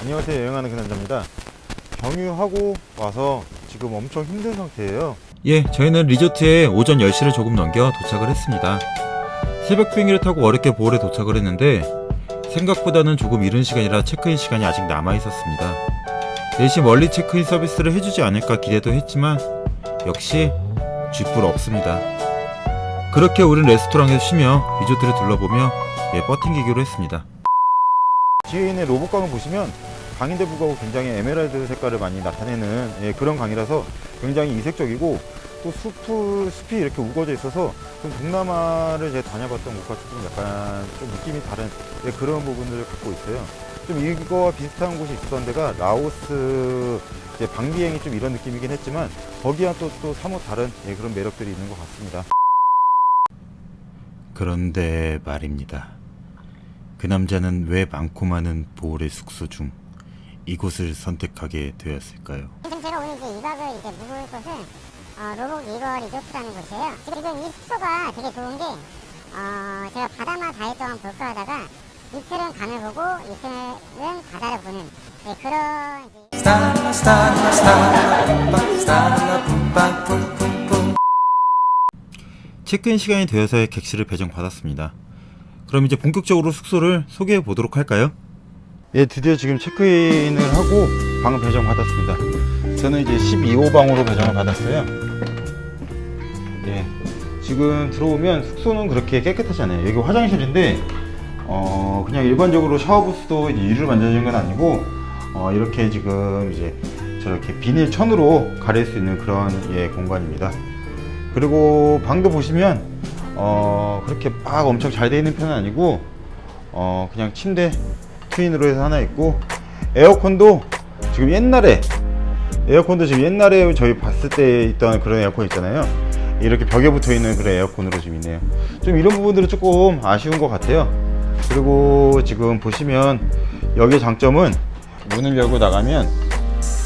안녕하세요 여행하는 그 남자입니다 경유하고 와서 지금 엄청 힘든 상태예요 예, 저희는 리조트에 오전 10시를 조금 넘겨 도착을 했습니다. 새벽 비행기를 타고 어렵게 보홀에 도착을 했는데 생각보다는 조금 이른 시간이라 체크인 시간이 아직 남아 있었습니다. 대신 멀리 체크인 서비스를 해주지 않을까 기대도 했지만 역시 쥐뿔 없습니다. 그렇게 우린 레스토랑에서 쉬며 리조트를 둘러보며 예, 버팅기기로 했습니다. 뒤에 있는 로봇강을 보시면 강인데 불구하고 굉장히 에메랄드 색깔을 많이 나타내는 예, 그런 강이라서 굉장히 이색적이고 또 숲, 숲이 이렇게 우거져 있어서 좀 동남아를 제가 다녀봤던 곳과 조금 약간 좀 느낌이 다른 예, 그런 부분들을 갖고 있어요. 좀 이거와 비슷한 곳이 있었던 데가 라오스 이제 방비행이 좀 이런 느낌이긴 했지만 거기와 또, 또 사뭇 다른 예, 그런 매력들이 있는 것 같습니다. 그런데 말입니다. 그 남자는 왜 많고 많은 보홀의 숙소 중 이곳을 선택하게 되었을까요? 지금 제가 오늘 이제 2박을 이제 묵을 곳은 어, 로복 리버 리조트라는 곳이에요. 지금 이 숙소가 되게 좋은 게 어, 제가 바다만 4일 동안 볼까 하다가 이틀은 강을 보고 이틀은 바다를 보는 네, 그런 이제 체크인 시간이 되어서 객실을 배정받았습니다. 그럼 이제 본격적으로 숙소를 소개해 보도록 할까요? 예, 드디어 지금 체크인을 하고 방을 배정 받았습니다. 저는 이제 12호 방으로 배정을 받았어요. 예, 지금 들어오면 숙소는 그렇게 깨끗하지 않아요. 여기 화장실인데, 어, 그냥 일반적으로 샤워부스도 유리를 만져진 건 아니고, 어, 이렇게 지금 이제 저렇게 비닐 천으로 가릴 수 있는 그런 예, 공간입니다. 그리고 방도 보시면, 어, 그렇게 막 엄청 잘 되어 있는 편은 아니고, 어, 그냥 침대 트윈으로 해서 하나 있고 에어컨도 지금 옛날에 에어컨도 지금 옛날에 저희 봤을 때 있던 그런 에어컨 있잖아요. 이렇게 벽에 붙어 있는 그런 에어컨으로 지금 있네요. 좀 이런 부분들은 조금 아쉬운 것 같아요. 그리고 지금 보시면 여기의 장점은 문을 열고 나가면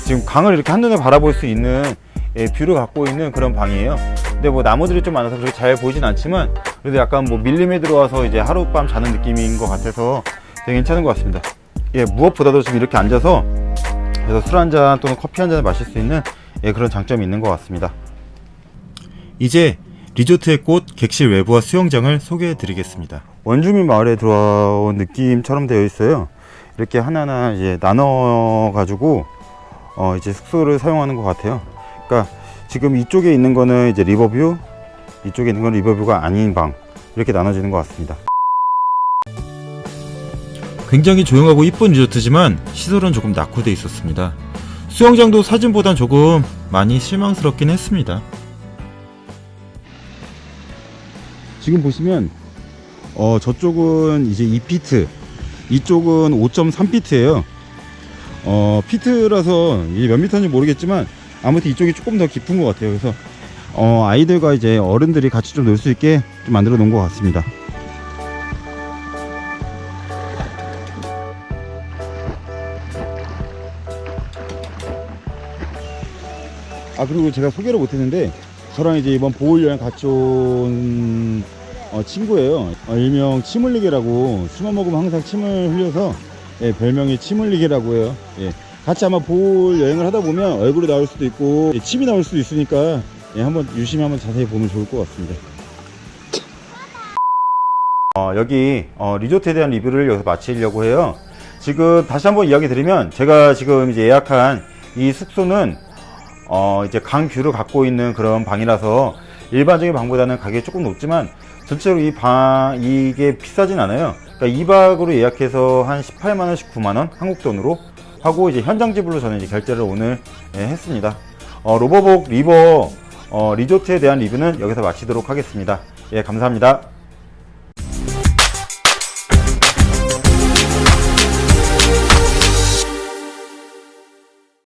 지금 강을 이렇게 한눈에 바라볼 수 있는 예, 뷰를 갖고 있는 그런 방이에요. 근데 뭐 나무들이 좀 많아서 그렇게 잘 보이진 않지만 그래도 약간 뭐 밀림에 들어와서 이제 하룻밤 자는 느낌인 것 같아서 되게 괜찮은 것 같습니다. 예, 무엇보다도 지금 이렇게 앉아서 그래서 술 한 잔 또는 커피 한 잔을 마실 수 있는 예, 그런 장점이 있는 것 같습니다. 이제 리조트의 꽃 객실 외부와 수영장을 소개해 드리겠습니다. 원주민 마을에 들어온 느낌처럼 되어 있어요. 이렇게 하나하나 이제 나눠 가지고 어 이제 숙소를 사용하는 것 같아요. 그러니까 지금 이쪽에 있는 거는 이제 리버뷰, 이쪽에 있는 건 리버뷰가 아닌 방 이렇게 나눠지는 것 같습니다. 굉장히 조용하고 이쁜 리조트지만 시설은 조금 낙후돼 있었습니다. 수영장도 사진보단 조금 많이 실망스럽긴 했습니다. 지금 보시면 어 저쪽은 이제 2피트, 이쪽은 5.3피트예요. 어 피트라서 이게 몇 미터인지 모르겠지만 아무튼 이쪽이 조금 더 깊은 것 같아요. 그래서 어 아이들과 이제 어른들이 같이 좀 놀 수 있게 좀 만들어 놓은 것 같습니다. 아 그리고 제가 소개를 못했는데 저랑 이제 이번 보홀 여행 같이 온 어, 친구예요. 어, 일명 침 흘리개라고 술만 먹으면 항상 침을 흘려서 예, 별명이 침 흘리개라고 해요. 예. 같이 아마 보홀 여행을 하다 보면 얼굴이 나올 수도 있고 예, 침이 나올 수도 있으니까 예, 한번 유심히 한번 자세히 보면 좋을 것 같습니다. 어, 여기 어, 리조트에 대한 리뷰를 여기서 마치려고 해요. 지금 다시 한번 이야기 드리면 제가 지금 이제 예약한 이 숙소는 어, 이제 강 뷰를 갖고 있는 그런 방이라서 일반적인 방보다는 가격이 조금 높지만 전체로 이 방, 이게 비싸진 않아요. 그러니까 2박으로 예약해서 한 18만 원, 19만 원 한국 돈으로 하고 이제 현장 지불로 저는 이제 결제를 오늘 예, 했습니다. 어, 로버복 리버 어, 리조트에 대한 리뷰는 여기서 마치도록 하겠습니다. 예, 감사합니다.